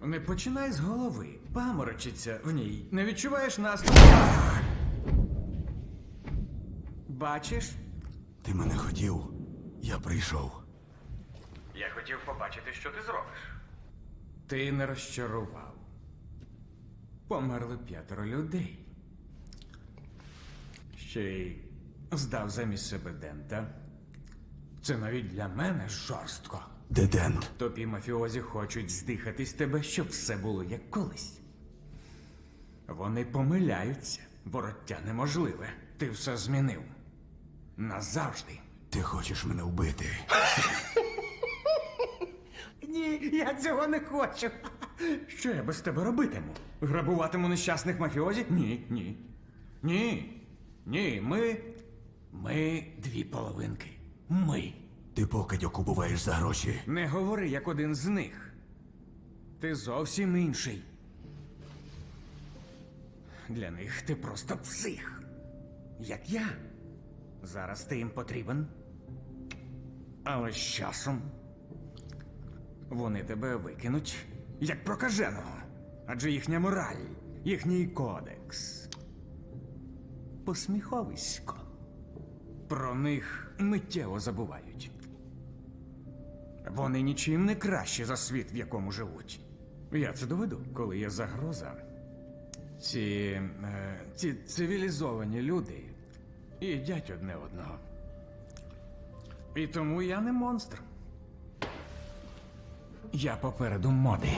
Не починай з голови. Паморочиться в ній. Не відчуваєш нас. Бачиш? Ти мене хотів, я прийшов. Я хотів побачити, що ти зробиш. Ти не розчарував. Померли п'ятеро людей. Ще й здав замість себе Дента. Це навіть для мене жорстко. Де Дент? Топі мафіозі хочуть здихатись тебе, щоб все було як колись. Вони помиляються. Вороття неможливе. Ти все змінив. Назавжди. Ти хочеш мене вбити. Ні, я цього не хочу. Що я без тебе робитиму? Грабуватиму нещасних мафіозі? Ні, ні. Ні. Ні, ми. Ми дві половинки. Ми. Ти покидьок купуваєш за гроші. Не говори як один з них. Ти зовсім інший. Для них ти просто псих. Як я. Зараз ти їм потрібен. Але з часом вони тебе викинуть як прокаженого. Адже їхня мораль, їхній кодекс. Посміховисько. Про них миттєво забувають. Вони нічим не краще за світ, в якому живуть. Я це доведу, коли є загроза. Ці, е, ці цивілізовані люди їдять одне одного. І тому я не монстр. Я попереду моди.